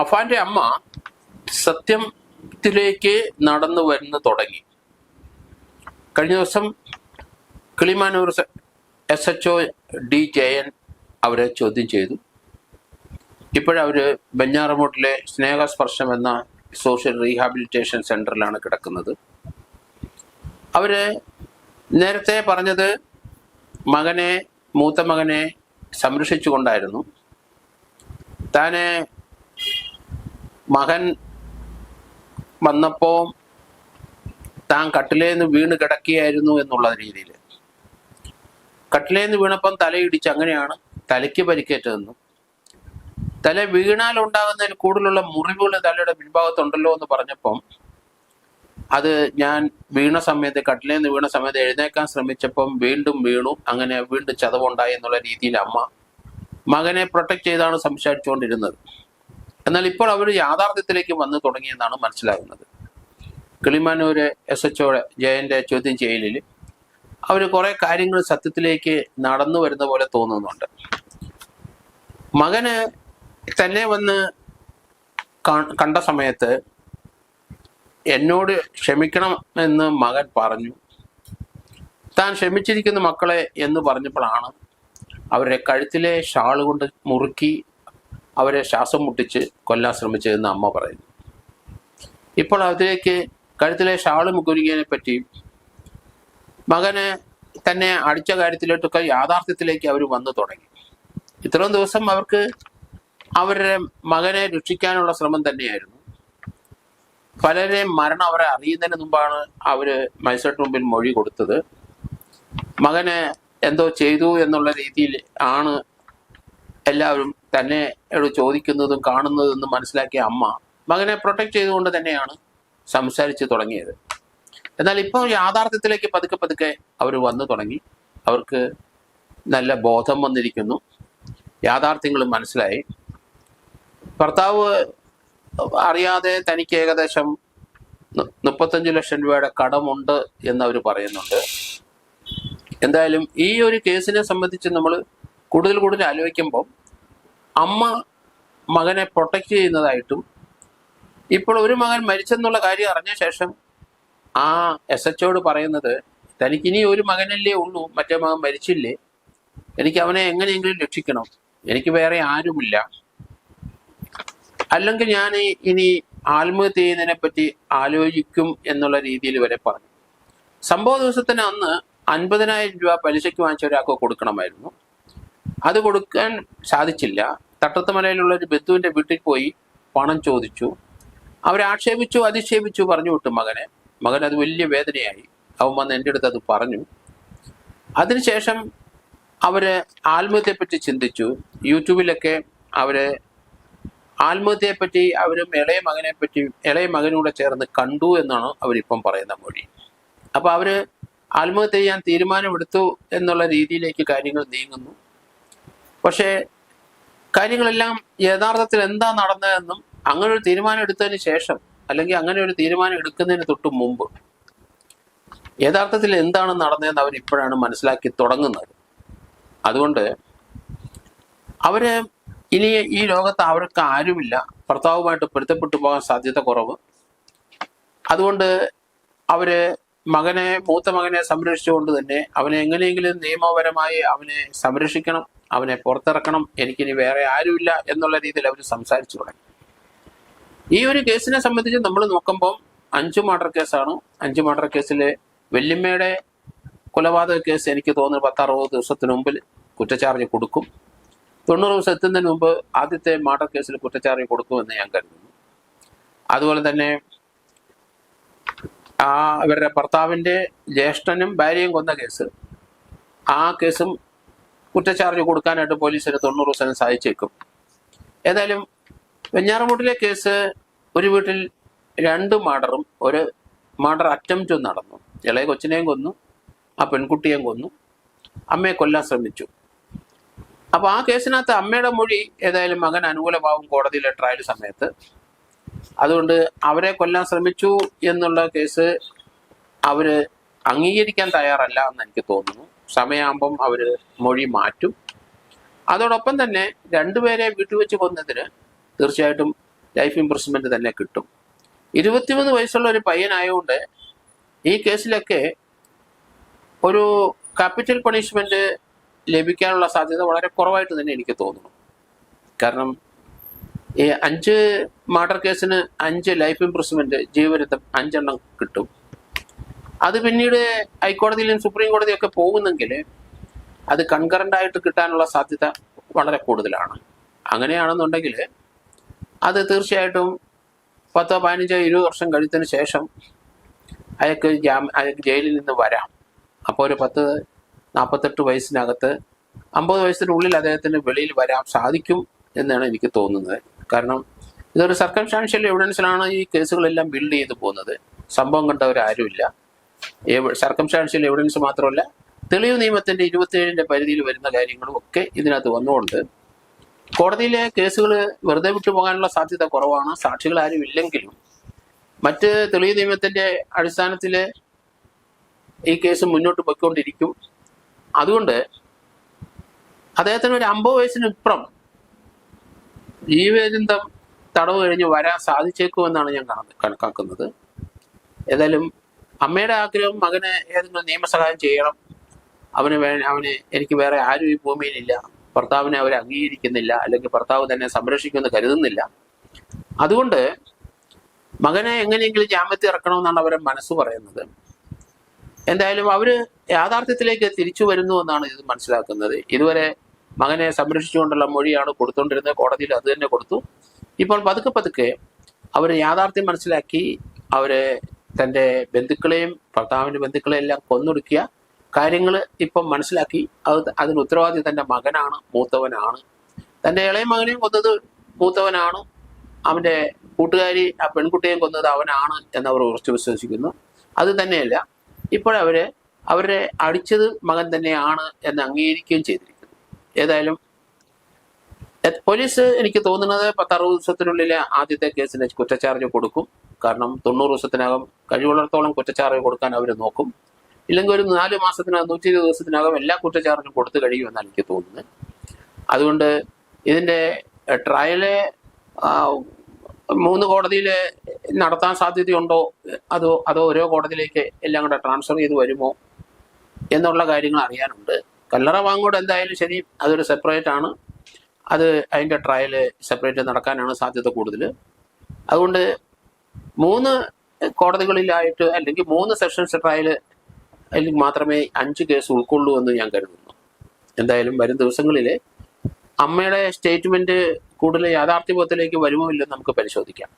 അഫാന്റെ അമ്മ സത്യത്തിലേക്ക് നടന്നു വരുന്നു തുടങ്ങി. കഴിഞ്ഞ ദിവസം Kilimanoor S H O D Jayan അവരെ ചോദ്യം ചെയ്തു. ഇപ്പോഴവർ ബഞ്ഞാറമൂട്ടിലെ സ്നേഹസ്പർശം എന്ന സോഷ്യൽ റീഹാബിലിറ്റേഷൻ സെന്ററിലാണ് കിടക്കുന്നത്. അവർ നേരത്തെ പറഞ്ഞത് മകനെ മൂത്ത മകനെ സംരക്ഷിച്ചുകൊണ്ടായിരുന്നു. താന് മകൻ വന്നപ്പോൾ താൻ കട്ടിലേന്ന് വീണ് കിടക്കുകയായിരുന്നു എന്നുള്ള രീതിയിൽ. കട്ടിലേന്ന് വീണപ്പം തലയിടിച്ച് അങ്ങനെയാണ് തലയ്ക്ക് പരിക്കേറ്റതെന്നും തല വീണാൽ ഉണ്ടാകുന്നതിൽ കൂടുതലുള്ള മുറിവുകൾ തലയുടെ പിൻഭാഗത്തുണ്ടല്ലോ എന്ന് പറഞ്ഞപ്പം അത് ഞാൻ വീണ സമയത്ത് കട്ടിലേന്ന് വീണ സമയത്ത് എഴുന്നേക്കാൻ ശ്രമിച്ചപ്പം വീണ്ടും വീണു. അങ്ങനെ വീണ്ടും ചതവുണ്ടായി എന്നുള്ള രീതിയിൽ അമ്മ മകനെ പ്രൊട്ടക്ട് ചെയ്താണ് സംസാരിച്ചുകൊണ്ടിരുന്നത്. എന്നാൽ ഇപ്പോൾ അവർ യാഥാർത്ഥ്യത്തിലേക്ക് വന്നു തുടങ്ങിയെന്നാണ് മനസ്സിലാകുന്നത്. കിളിമാനൂര് എസ് എച്ച് ഒയുടെ ജയന്റെ ചോദ്യം ചെയ്യലിൽ അവർ കുറെ കാര്യങ്ങൾ സത്യത്തിലേക്ക് നടന്നു വരുന്ന പോലെ തോന്നുന്നുണ്ട്. മകന് തന്നെ വന്ന് കണ്ട സമയത്ത് എന്നോട് ക്ഷമിക്കണം എന്ന് മകൻ പറഞ്ഞു. താൻ ക്ഷമിച്ചിരിക്കുന്ന മക്കളെ എന്ന് പറഞ്ഞപ്പോഴാണ് അവരുടെ കഴുത്തിലെ ഷാൾ കൊണ്ട് മുറുക്കി അവരെ ശ്വാസം മുട്ടിച്ച് കൊല്ലാൻ ശ്രമിച്ചതെന്ന് അമ്മ പറയുന്നു. ഇപ്പോൾ അതിലേക്ക് കഴുത്തിലെ ഷാൾ മുക്കുരുകിയതിനെ പറ്റി മകന് തന്നെ അടിച്ച കാര്യത്തിലോട്ടൊക്കെ യാഥാർത്ഥ്യത്തിലേക്ക് അവർ വന്നു തുടങ്ങി. ഇത്രയും ദിവസം അവർക്ക് അവരുടെ മകനെ രക്ഷിക്കാനുള്ള ശ്രമം തന്നെയായിരുന്നു. പലരെയും മരണം അവരെ അറിയുന്നതിന് മുമ്പാണ് അവർ മജിസ്ട്രേറ്റ് മുമ്പിൽ മൊഴി കൊടുത്തത്. മകനെ എന്തോ ചെയ്തു എന്നുള്ള രീതിയിൽ ആണ് എല്ലാവരും തന്നെ യോട് ചോദിക്കുന്നതും കാണുന്നതും എന്ന് മനസ്സിലാക്കിയ അമ്മ മകനെ പ്രൊട്ടക്ട് ചെയ്തുകൊണ്ട് തന്നെയാണ് സംസാരിച്ച് തുടങ്ങിയത്. എന്നാൽ ഇപ്പോൾ യാഥാർത്ഥ്യത്തിലേക്ക് പതുക്കെ പതുക്കെ അവർ വന്നു തുടങ്ങി. അവർക്ക് നല്ല ബോധം വന്നിരിക്കുന്നു. യാഥാർത്ഥ്യങ്ങളും മനസ്സിലായി. ഭർത്താവ് അറിയാതെ തനിക്ക് ഏകദേശം മുപ്പത്തഞ്ച് ലക്ഷം രൂപയുടെ കടമുണ്ട് എന്നവർ പറയുന്നുണ്ട്. എന്തായാലും ഈ ഒരു കേസിനെ സംബന്ധിച്ച് നമ്മൾ കൂടുതൽ കൂടുതൽ ആലോചിക്കുമ്പോൾ അമ്മ മകനെ പ്രൊട്ടക്റ്റ് ചെയ്യുന്നതായിട്ടും ഇപ്പോൾ ഒരു മകൻ മരിച്ചെന്നുള്ള കാര്യം അറിഞ്ഞ ശേഷം ആ എസ് എച്ചോട് പറയുന്നത് തനിക്കിനി ഒരു മകനല്ലേ ഉള്ളൂ മറ്റേ മകൻ മരിച്ചില്ലേ? എനിക്ക് അവനെ എങ്ങനെയെങ്കിലും രക്ഷിക്കണം. എനിക്ക് വേറെ ആരുമില്ല. അല്ലെങ്കിൽ ഞാൻ ഇനി ആത്മഹത്യ ചെയ്യുന്നതിനെ പറ്റി ആലോചിക്കും എന്നുള്ള രീതിയിൽ വരെ പറഞ്ഞു. സംഭവ ദിവസത്തിന് അന്ന് അൻപതിനായിരം രൂപ പലിശയ്ക്ക് വാങ്ങിച്ച ഒരാൾക്ക് കൊടുക്കണമായിരുന്നു. അത് കൊടുക്കാൻ സാധിച്ചില്ല. തട്ടത്തുമലയിലുള്ള ഒരു ബന്ധുവിന്റെ വീട്ടിൽ പോയി പണം ചോദിച്ചു. അവരാക്ഷേപിച്ചു അധിക്ഷേപിച്ചു പറഞ്ഞു വിട്ടു മകനെ. മകൻ അത് വലിയ വേദനയായി. അവൻ വന്ന് എന്റെ അടുത്ത് അത് പറഞ്ഞു. അതിനുശേഷം അവർ ആത്മഹത്യയെപ്പറ്റി ചിന്തിച്ചു. യൂട്യൂബിലൊക്കെ അവർ ആത്മഹത്യയെപ്പറ്റി അവരും ഇളയ മകനെ പറ്റി ഇളയ മകനൂടെ ചേർന്ന് കണ്ടു എന്നാണ് അവരിപ്പം പറയുന്ന മൊഴി. അപ്പോൾ അവർ ആത്മഹത്യ ചെയ്യാൻ തീരുമാനമെടുത്തു എന്നുള്ള രീതിയിലേക്ക് കാര്യങ്ങൾ നീങ്ങുന്നു. പക്ഷേ കാര്യങ്ങളെല്ലാം യഥാർത്ഥത്തിൽ എന്താ നടന്നതെന്നും അങ്ങനെ ഒരു തീരുമാനം എടുത്തതിന് ശേഷം അല്ലെങ്കിൽ അങ്ങനെ ഒരു തീരുമാനം എടുക്കുന്നതിന് തൊട്ട് മുമ്പ് യഥാർത്ഥത്തിൽ എന്താണ് നടന്നതെന്ന് അവർ ഇപ്പോഴാണ് മനസ്സിലാക്കി തുടങ്ങുന്നത്. അതുകൊണ്ട് അവർ ഇനി ഈ ലോകത്ത് അവർക്ക് ആരുമില്ല. ഭർത്താവുമായിട്ട് പൊരുത്തപ്പെട്ടു പോകാൻ സാധ്യത കുറവ്. അതുകൊണ്ട് അവർ മകനെ മൂത്ത മകനെ സംരക്ഷിച്ചുകൊണ്ട് തന്നെ അവനെ എങ്ങനെയെങ്കിലും നിയമപരമായി അവനെ സംരക്ഷിക്കണം. അവനെ പുറത്തിറക്കണം എനിക്കിനി വേറെ ആരുമില്ല എന്നുള്ള രീതിയിൽ അവർ സംസാരിച്ചു തുടങ്ങി. ഈ ഒരു കേസിനെ സംബന്ധിച്ച് നമ്മൾ നോക്കുമ്പം അഞ്ചു മർഡർ കേസാണ്. അഞ്ചു മർഡർ കേസിൽ വെല്ലിമ്മയുടെ കൊലപാതക കേസ് എനിക്ക് തോന്നുന്നു പത്തറുപത് ദിവസത്തിന് മുമ്പിൽ കുറ്റച്ചാർജ് കൊടുക്കും. തൊണ്ണൂറ് ദിവസം എത്തുന്നതിന് മുമ്പ് ആദ്യത്തെ മർഡർ കേസിൽ കുറ്റച്ചാർജ് കൊടുക്കുമെന്ന് ഞാൻ കരുതുന്നു. അതുപോലെ തന്നെ ആ ഇവരുടെ ഭർത്താവിന്റെ ജ്യേഷ്ഠനും ഭാര്യയും കൊന്ന കേസ്. ആ കേസും കുറ്റച്ചാർജ് കൊടുക്കാനായിട്ട് പോലീസിന് തൊണ്ണൂറ് ദിവസം സാധിച്ചേക്കും ഏതായാലും വെഞ്ഞാറമൂട്ടിലെ കേസ് ഒരു വീട്ടിൽ രണ്ട് മർഡറും ഒരു മർഡർ അറ്റംപ്റ്റും നടന്നു. ഇളയ കൊച്ചിനെയും കൊന്നു ആ പെൺകുട്ടിയെയും കൊന്നു. അമ്മയെ കൊല്ലാൻ ശ്രമിച്ചു. അപ്പോൾ ആ കേസിനകത്ത് അമ്മയുടെ മൊഴി ഏതായാലും മകൻ അനുകൂലമാവും കോടതിയിലെ ട്രയൽ സമയത്ത്. അതുകൊണ്ട് അവരെ കൊല്ലാൻ ശ്രമിച്ചു എന്നുള്ള കേസ് അവർ അംഗീകരിക്കാൻ തയ്യാറല്ല എന്ന് എനിക്ക് തോന്നുന്നു. സമയമാകുമ്പം അവർ മൊഴി മാറ്റും. അതോടൊപ്പം തന്നെ രണ്ടുപേരെ വീട്ടിൽ വെച്ച് കൊന്നതിന് തീർച്ചയായിട്ടും ലൈഫ് ഇംപ്രസ്മെന്റ് തന്നെ കിട്ടും. ഇരുപത്തിമൂന്ന് വയസ്സുള്ള ഒരു പയ്യനായതുകൊണ്ട് ഈ കേസിലൊക്കെ ഒരു ക്യാപിറ്റൽ പണിഷ്മെന്റ് ലഭിക്കാനുള്ള സാധ്യത വളരെ കുറവായിട്ട് തന്നെ എനിക്ക് തോന്നുന്നു. കാരണം ഈ അഞ്ച് മർഡർ കേസിന് അഞ്ച് ലൈഫ് ഇംപ്രസ്മെന്റ് ജീവരത്തം അഞ്ചെണ്ണം കിട്ടും. അത് പിന്നീട് ഹൈക്കോടതിയിലും സുപ്രീം കോടതിയും ഒക്കെ പോകുന്നെങ്കിൽ അത് കൺകറന്റ് ആയിട്ട് കിട്ടാനുള്ള സാധ്യത വളരെ കൂടുതലാണ്. അങ്ങനെയാണെന്നുണ്ടെങ്കിൽ അത് തീർച്ചയായിട്ടും പത്തോ പതിനഞ്ചോ ഇരുപത് വർഷം കഴിഞ്ഞതിന് ശേഷം അയാൾക്ക് ജാമ അയാൾക്ക് ജയിലിൽ നിന്ന് വരാം. അപ്പോൾ ഒരു പത്ത് നാൽപ്പത്തെട്ട് വയസ്സിനകത്ത് അമ്പത് വയസ്സിനുള്ളിൽ അദ്ദേഹത്തിന് വെളിയിൽ വരാൻ സാധിക്കും എന്നാണ് എനിക്ക് തോന്നുന്നത്. കാരണം ഇതൊരു സർക്കംസ്റ്റാൻഷ്യൽ എവിഡൻസിലാണ് ഈ കേസുകളെല്ലാം ബിൽഡ് ചെയ്ത് പോകുന്നത്. സംഭവം കണ്ടവരാരുമില്ല സർക്കംസ്റ്റാൻഷ്യൽ എവിഡൻസ് മാത്രമല്ല തെളിവ് നിയമത്തിന്റെ ഇരുപത്തിയേഴിന്റെ പരിധിയിൽ വരുന്ന കാര്യങ്ങളും ഒക്കെ ഇതിനകത്ത് വന്നുകൊണ്ട് കോടതിയിലെ കേസുകൾ വെറുതെ വിട്ടുപോകാനുള്ള സാധ്യത കുറവാണ്. സാക്ഷികൾ ആരും ഇല്ലെങ്കിലും മറ്റ് തെളിവ് നിയമത്തിന്റെ അടിസ്ഥാനത്തിൽ ഈ കേസ് മുന്നോട്ട് പോയിക്കൊണ്ടിരിക്കും. അതുകൊണ്ട് അദ്ദേഹത്തിന് ഒരു അമ്പത് വയസ്സിനിപ്പുറം ജീവചിന്തം തടവ് കഴിഞ്ഞ് വരാൻ സാധിച്ചേക്കുമെന്നാണ് ഞാൻ കണക്കാക്കുന്നത്. ഏതായാലും അമ്മയുടെ ആഗ്രഹം മകന് ഏതെങ്കിലും നിയമസഹായം ചെയ്യണം. അവന് വേ അവന് എനിക്ക് വേറെ ആരും ഈ ഭൂമിയിലില്ല. ഭർത്താവിനെ അവർ അംഗീകരിക്കുന്നില്ല. അല്ലെങ്കിൽ ഭർത്താവ് തന്നെ സംരക്ഷിക്കുമെന്ന് കരുതുന്നില്ല. അതുകൊണ്ട് മകനെ എങ്ങനെയെങ്കിലും ജാമ്യത്തിൽ ഇറക്കണമെന്നാണ് അവരെ മനസ്സ് പറയുന്നത്. എന്തായാലും അവർ യാഥാർത്ഥ്യത്തിലേക്ക് തിരിച്ചു വരുന്നു എന്നാണ് ഇത് മനസ്സിലാക്കുന്നത്. ഇതുവരെ മകനെ സംരക്ഷിച്ചുകൊണ്ടുള്ള മൊഴിയാണ് കൊടുത്തുകൊണ്ടിരുന്നത് കോടതിയിൽ അത് തന്നെ കൊടുത്തു. ഇപ്പോൾ പതുക്കെ പതുക്കെ അവർ യാഥാർത്ഥ്യം മനസ്സിലാക്കി അവർ തന്റെ ബന്ധുക്കളെയും ഭർത്താവിന്റെ ബന്ധുക്കളെയും എല്ലാം കൊന്നൊടുക്കിയ കാര്യങ്ങൾ ഇപ്പം മനസ്സിലാക്കി അത് അതിന് ഉത്തരവാദി തന്റെ മകനാണ് മൂത്തവനാണ് തന്റെ ഇളയ മകനെയും കൊന്നത് മൂത്തവനാണ് അവന്റെ കൂട്ടുകാരി ആ പെൺകുട്ടിയെയും കൊന്നത് അവനാണ് എന്നവർ ഉറച്ചു വിശ്വസിക്കുന്നു അത് തന്നെയല്ല ഇപ്പോഴവര് അവരെ അടിച്ചത് മകൻ തന്നെയാണ് എന്ന് അംഗീകരിക്കുകയും ചെയ്തിരിക്കുന്നു ഏതായാലും പോലീസ് എനിക്ക് തോന്നുന്നത് പത്തറുപത് ദിവസത്തിനുള്ളിൽ ആദ്യത്തെ കേസിന് കുറ്റച്ചാർജ് കൊടുക്കും കാരണം തൊണ്ണൂറ് ദിവസത്തിനകം കഴിവുള്ളിടത്തോളം കുറ്റച്ചാർജ് കൊടുക്കാൻ അവർ നോക്കും. ഇല്ലെങ്കിൽ ഒരു നാല് മാസത്തിനകം നൂറ്റി ഇരുപത് ദിവസത്തിനകം എല്ലാ കുറ്റച്ചാർജും കൊടുത്തു കഴിയുമെന്നാണ് എനിക്ക് തോന്നുന്നത്. അതുകൊണ്ട് ഇതിന്റെ ട്രയൽ മൂന്ന് കോടതിയിൽ നടത്താൻ സാധ്യതയുണ്ടോ? അതോ അതോ ഓരോ കോടതിയിലേക്ക് എല്ലാം കൂടെ ട്രാൻസ്ഫർ ചെയ്ത് വരുമോ? എന്നുള്ള കാര്യങ്ങൾ അറിയാനുണ്ട്. കല്ലറ വാങ്ങോട് എന്തായാലും ശരി അതൊരു സെപ്പറേറ്റ് ആണ്. അത് അതിന്റെ ട്രയൽ സെപ്പറേറ്റ് നടക്കാനാണ് സാധ്യത കൂടുതൽ അതുകൊണ്ട് മൂന്ന് കോടതികളിലായിട്ട് അല്ലെങ്കിൽ മൂന്ന് സെഷൻസ് ട്രയൽ അല്ലെങ്കിൽ മാത്രമേ അഞ്ച് കേസ് ഉൾക്കൊള്ളൂ എന്ന് ഞാൻ കരുതുന്നു. എന്തായാലും വരും ദിവസങ്ങളിൽ അമ്മയുടെ സ്റ്റേറ്റ്മെന്റ് കൂടുതൽ യാഥാർത്ഥ്യബോധത്തിലേക്ക് വരുമോ ഇല്ലെന്ന് നമുക്ക് പരിശോധിക്കാം.